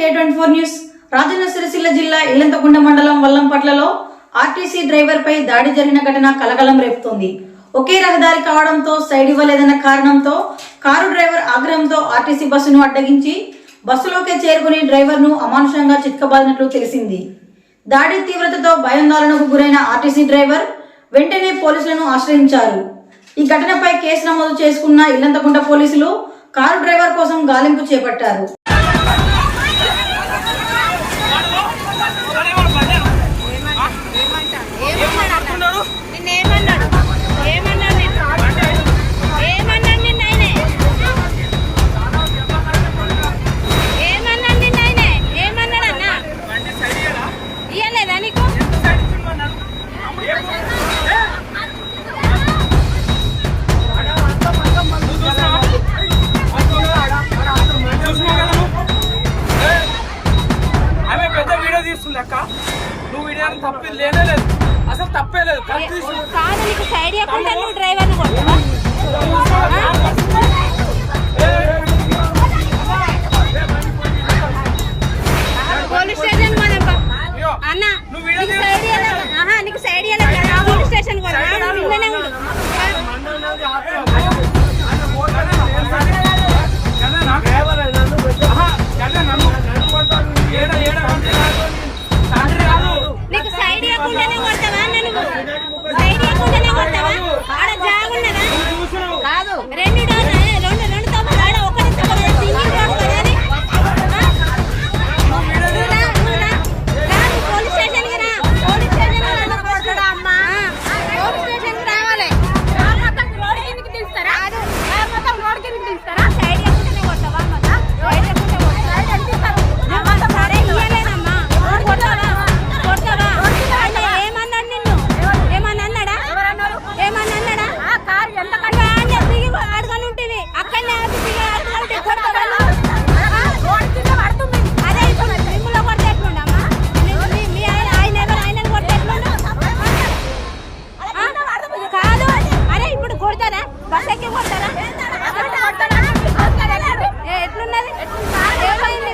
K twenty four news Rajanna Sircilla జిల్లా ఇల్లంతకుంట మండలం వల్లంపట్లలో RTC driver పై దాడి జరిగిన ఘటన కలకలం రేపుతోంది. ఒకే రహదారి కావడంతో సైడ్ ఇవ్వలేదన్న కారణంతో కారు డ్రైవర్ ఆగ్రహంతో ఆర్టీసీ బస్సును అడ్డగించి బస్సులోకే చేరుకుని డ్రైవర్ను అమానుషంగా చిత్కబాదినట్లు తెలిసింది. దాడి తీవ్రతతో భయాందోళనకు గురైన ఆర్టీసీ డ్రైవర్ వెంటనే పోలీసులను ఆశ్రయించారు. ఈ ఘటనపై కేసు నమోదు చేసుకున్న ఇల్లంతకుంట పోలీసులు కారు డ్రైవర్ కోసం గాలింపు చేపట్టారు. ఏమన్నాడు నిన్నేమన్నాడు? ఏమన్నాడు నిన్ను? ఏమన్నాడు నిన్ను ఆయనే? ఏమన్నాడు ఆయనే? ఏమన్నాడు అన్న? ఇయ్యలేదా నీకు? ఆమె పెద్ద వీడియో తీస్తుంది అక్క నువ్వు వీడియో తప్పింది లేనే లేదు. సైడ్ ఇవ్వకుండా నువ్వు డ్రైవర్ని కొట్టవా పోలీస్ స్టేషన్ కొనప్ప అన్న నీకు సైడ్ ఇవ్వాలి నీకు సైడ్ ఇవ్వాలి పోలీస్ స్టేషన్ కొన్నా ఉండు. బస్ ఎక్కి కొడతారా ఎట్లున్నది? ఏమైంది?